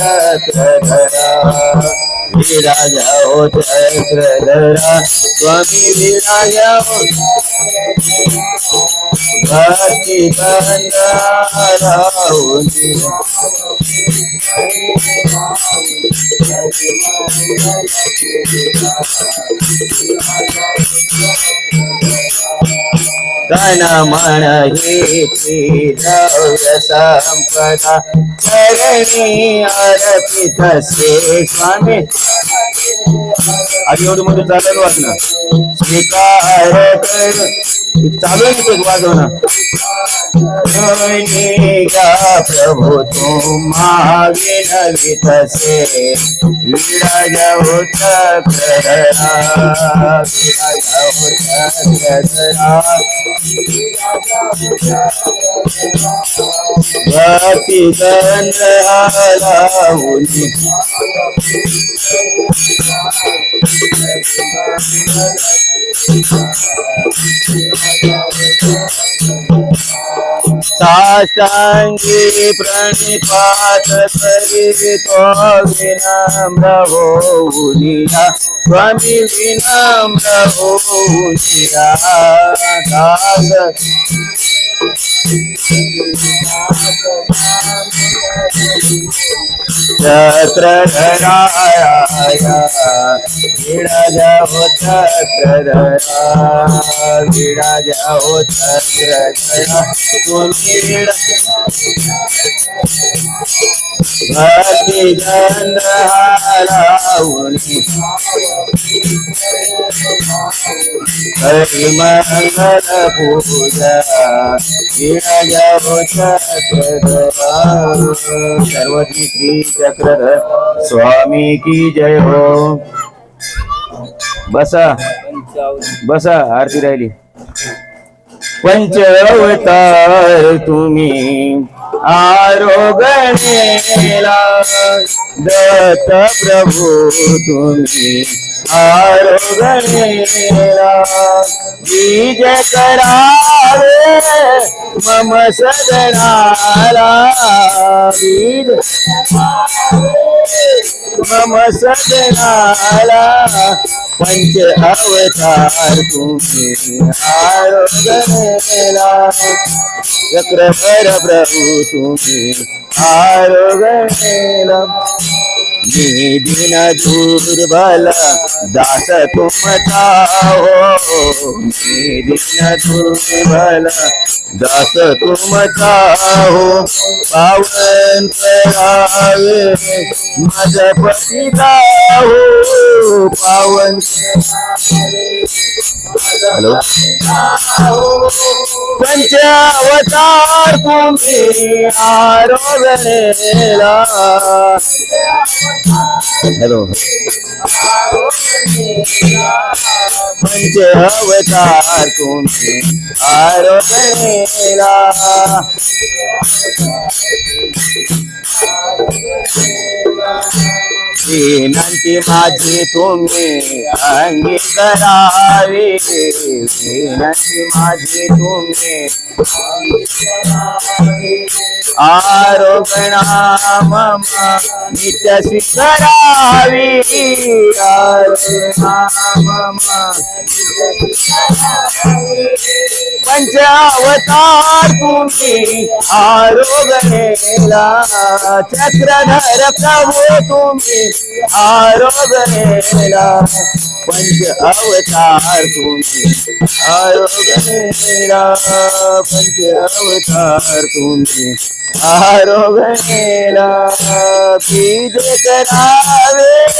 चक्रधरा विराजा हो चक्रधरा स्वामी विराजा हो भक्ती राहुनी तन मन हे द्रव्य संपदा. चरणी अर्पित से स्वामी आधी एवढं मध्ये चालेल वाचणं स्वीकार चालू आहे ना ते वाजवणं. घ्या प्रभु तुम्हा विनवित से विराज होत प्रधरा विराज होत साष्टांगी प्रणिपात करी तो विनम्र होऊनिया स्वामी विनम्र होऊनिया दास चक्रधराया विराजा हो चक्रधरा विराजा हो चक्रधरा तुम्ही विरा भक्ती मंगल पूजा सर्वती श्री चक्रधर स्वामी की जय हो बसा. बसा आरती राहिली. पंच अवतार तुम्ही. आरोगणेला दत्त प्रभू तुम्ही. आरोगणेला बीज करावे मम सदनाला बीज मम सदनाला पंच अवतार तुम्ही आरोगणेला चक्रधर प्रभू तुम्ही आरोगणेला मी दिन दुर्बल दास तुमचा हो. मी दिन दुर्बल दास तुमचा हो. पावन करावे माझ पतिता हो. पावन हॅलो पंचावतार तुम्ही आरोगणेला हॅलो पंच अवतार तुम्ही आरोगणेला विनंती माझी तुम्ही अंगी करावी विनंती माझी तुम्ही आरोपणा मम नित्य स्वीकारावी. आरोपणा मम पंचावतार तुम्ही आरोगणेला चक्रधर प्रभू तुम्ही आरोगणेला पंच अवतार तुम्ही आरोगणेला पंच अवतार तुम्ही आरोगणेला बीज करावे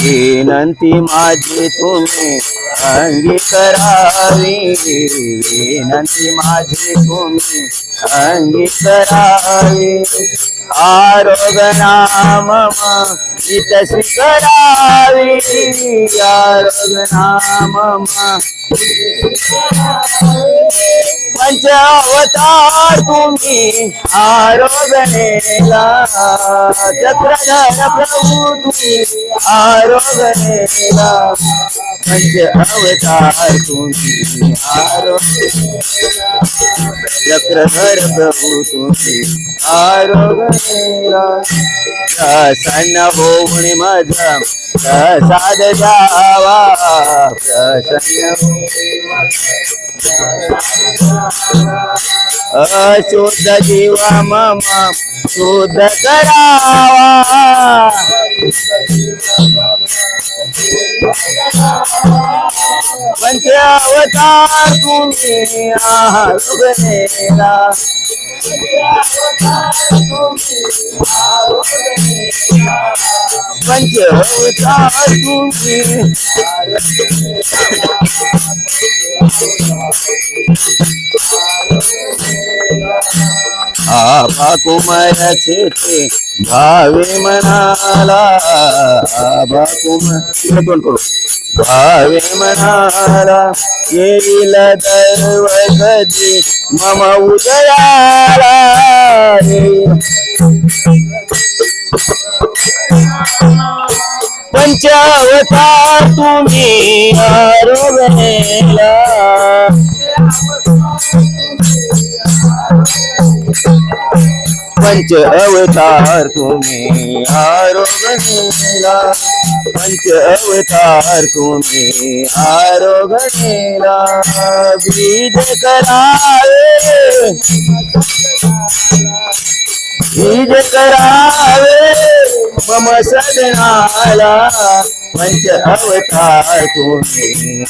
विनंती माझी तुम्ही अंगी करावी. विनंती माझी तुम्ही अंगी करावी. आरोग नाम इत श्री आरोग नाम पंच अवतार तुम्ही आरोगणेला चक्रधर प्रभू तुम्ही आरोगणेला पंच अवतार तुम्ही आरोग चक्रधर प्रभू तुम्ही आरोगणेला प्रसन्न होऊन माझा प्रसाद द्यावा प्रसन्न हो, अशुद्ध जीवा मम शुद्ध करावा. पंच अवतार तुम्ही आहारुगनेला पंच म्हणजे अवतार तुम्ही आबा कुमार ते भावे म्हणाला आबा कुमार दोन करू. भावे म्हणाला येईल दैव कधी? मम उदयाला पंचावता तुम्ही आरोग्याला पंच अवतार तुम्ही आरोग्याला पंच अवतार तुम्ही आरोग्याला बीज करावे. बीज करावे. मम सजनाला. पंच अवतार तुम्ही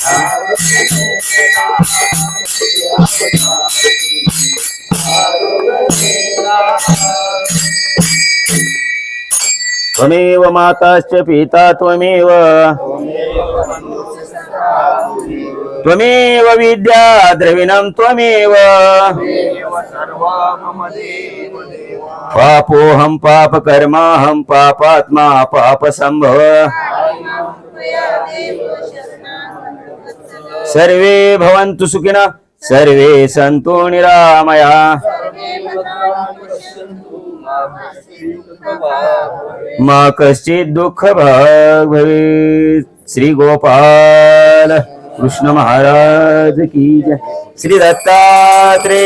त्वमेव माताश्च पिता त्वमेव। त्वमेव विद्या द्रविणं त्वमेव। पापोऽहं पापकर्माहं पापात्मा पापसम्भव। सर्वे भवन्तु सुखिनः सर्वे सन्तु निरामया। मा कश्चित दुःख भाग भवेत् श्री गोपाल कृष्ण महाराज की जय। श्री दत्तात्रे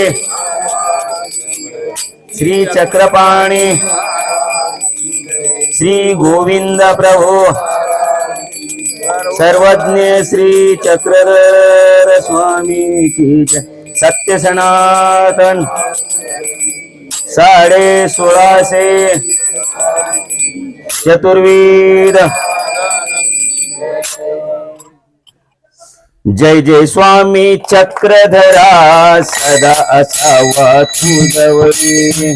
श्री चक्रपाणी श्री गोविंद प्रभो सर्वज्ञ श्री चक्रधर स्वामी की जय। सत्य सनातन साडे सोळाशे चतुर्वेद जय जय स्वामी चक्रधरा सदा असावा तुझवरी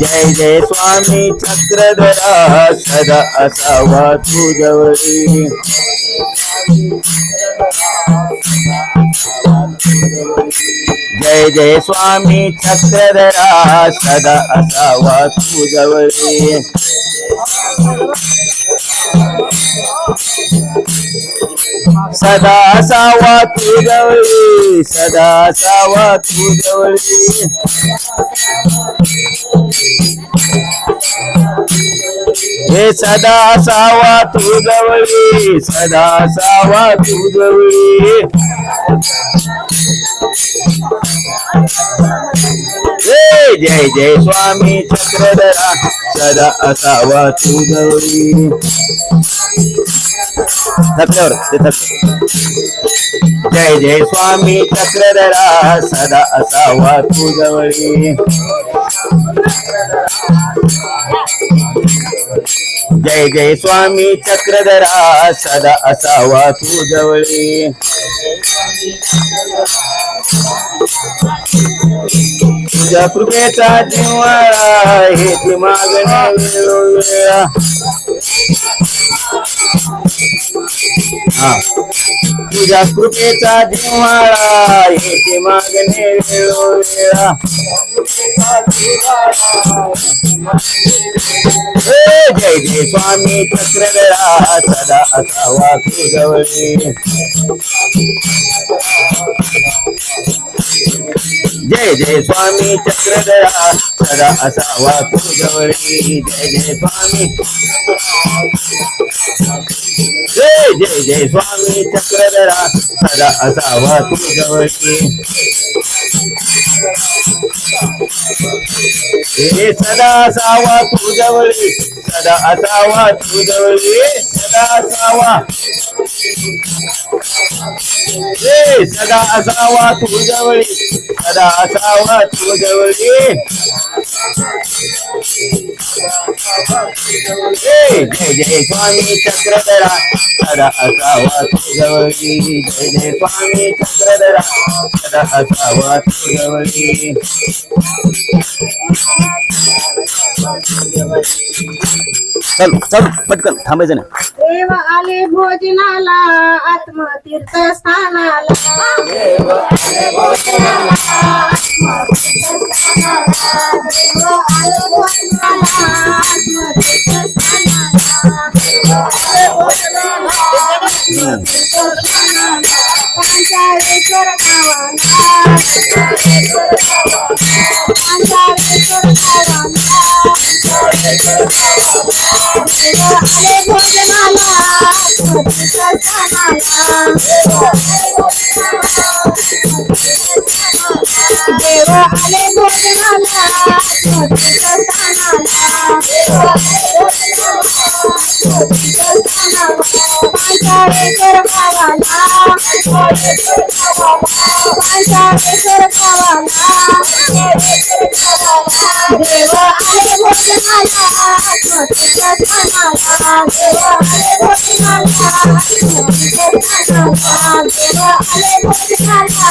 जय जय स्वामी चक्रधरा सदा असावा तुझवरी जय जय स्वामी चक्रधरा सदा असावा तुझवरी सदा असावा तुझवरी सदा असावा जवळी हे सदा असावा जवळी सदा असावा तू जवळी जय जय स्वामी चक्रधरा सदा असावा तू गौरी थपल्यावर ते जय जय स्वामी चक्रधरा सदा असावा तुझवरी जय जय स्वामी चक्रधरा सदा असावा तुझवळी तुझ्या कृपेचा जिव्हाळा हेच मागण्या वेळोवेळा हा. तुझ्या कृपेचा जिव्हाळा येते मागणे वेळोवेळा हे जय जय स्वामी चक्रधरा सदा असावा तुझवळे जय जय स्वामी चक्रधरा सदा असावा तुझवळे जय जय स्वामी जय जय जय स्वामी चक्रधरा सदा असावा तुझवळे हे सदा असावा तुझवळे सदा असावा तुझवळे सदा असावा हे सदा असावा तुझवळे सदा असावा तुझवळे जय जय स्वामी चक्रधरा सदा असावा जय जय स्वामी चक्रधरा सदा असावा तुझवळी चल चल पटकन थांबायचं ना देव आले भोजनाला आत्मतीर्थ स्थानाला. देव आले भोजनाला आत्मतीर्थ स्थानाला. देव आले भोजनाला आत्मतीर्थ स्थानाला देव आले भोजनाला आत्मतीर्थ स्थानाला पांचाळेश्वर गावाला पांचाळेश्वर गावाला पांचाळेश्वर गावाला देव आले भोजनाला आत्मतीर्थ देव आले भोजनाला आत्मतीर्थ स्थानाला पांचाळेश्वर देव आले भोजनाला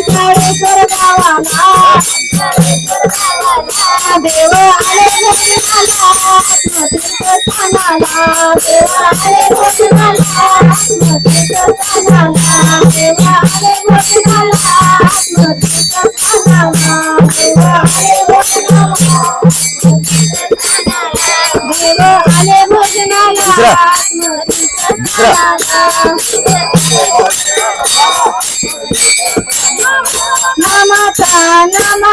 पांचाळेश्वर गावाला देव आले स्थानाला देव आले स्थानाला गावाला देव आले भोजनाला. स्थानाला देव आले भोजनाला. आत्मतीर्थ स्थानाला देव आले भोजनाला. आत्मतीर्थ स्थानाला.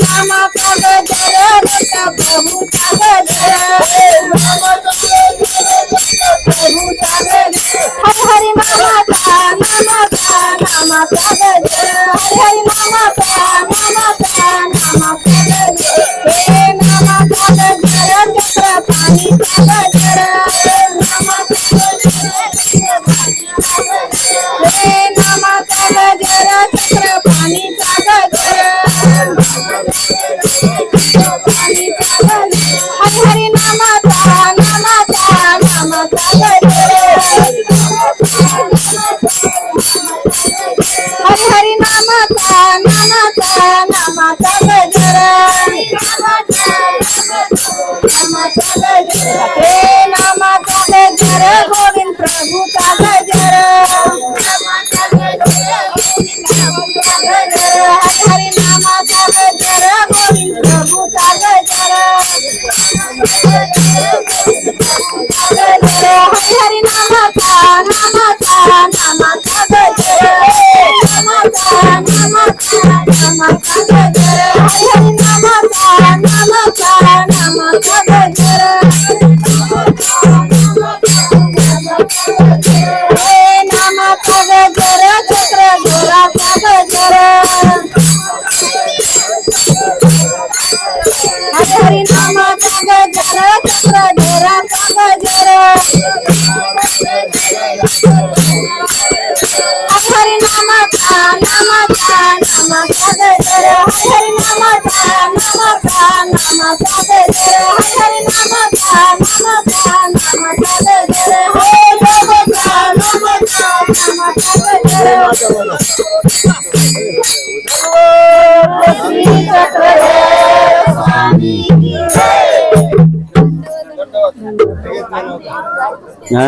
Mama, Papa, Dada, Papa, Papa, Papa, Dada, Mama, Papa, गजर हरी हरी नामाचा नामाचा ಹಾ